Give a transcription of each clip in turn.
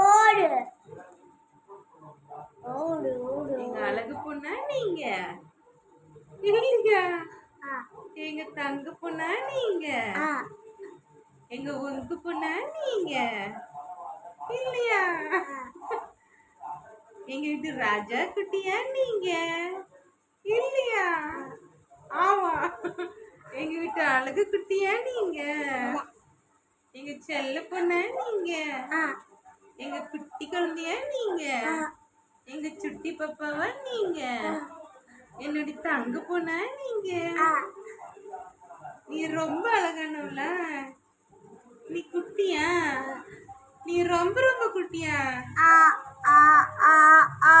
ஓடு. ஓடு ஓடு எங்க அழகு பொண்ணா நீங்க? ஆ. எங்க தங்க பொண்ணா நீங்க? ஆ. எங்க உங்க பொண்ணா நீங்க? இல்லையா? எங்க வீட்டு ராஜா குட்டியா நீங்க? இல்லையா? ஆமா. எங்க வீட்டு அழகு குட்டியா நீங்க? எங்க செல்ல பொண்ணா நீங்க? எங்க குட்டி குழந்தையா நீங்க? எங்க சுட்டி பாப்பாவா நீங்க? என்னுடைய தங்க பொண்ணா நீங்க? நீ ரொம்ப அழகானவள. நீ குட்டியா? நீ ரொம்ப ரொம்ப குட்டியா? ஆ ஆ ஆ ஆ.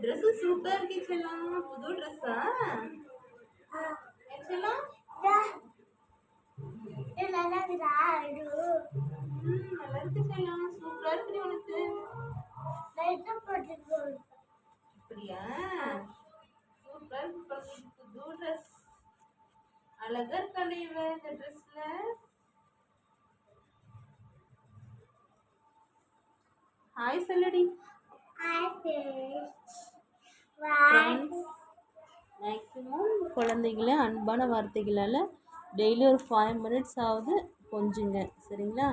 ட்ரெஸ் சூப்பரா இருக்கு செல்லம் புது ட்ரெஸ்ஸா செல்லம் ம், நல்லா இருக்கு செல்லம் சூப்பரா இருக்கு உனக்கு. அப்படியா? சூப்பரா இருக்கு புது ட்ரெஸ் அழகா இருக்காளே இவ இந்த ட்ரெஸ்ல ஹாய் சொல்லடி. மேக்ஸிமம் குழந்தைகள அன்பான வார்த்தைகளால் டெய்லி ஒரு ஃபைவ் மினிட்ஸ் ஆகுது கொஞ்சுங்க. சரிங்களா?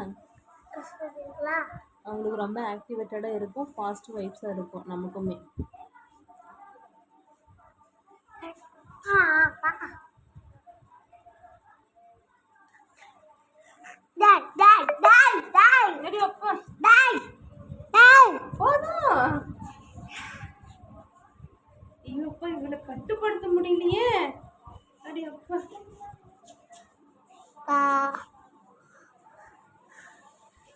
அவங்களுக்கு ரொம்ப ஆக்டிவேட்டடாக இருக்கும் ஃபாஸ்ட் வைப்ஸாக இருக்கும் நமக்குமே. ஐயோப்பா இவளை கட்டுப்படுத்த முடியலையே. அடி அப்பா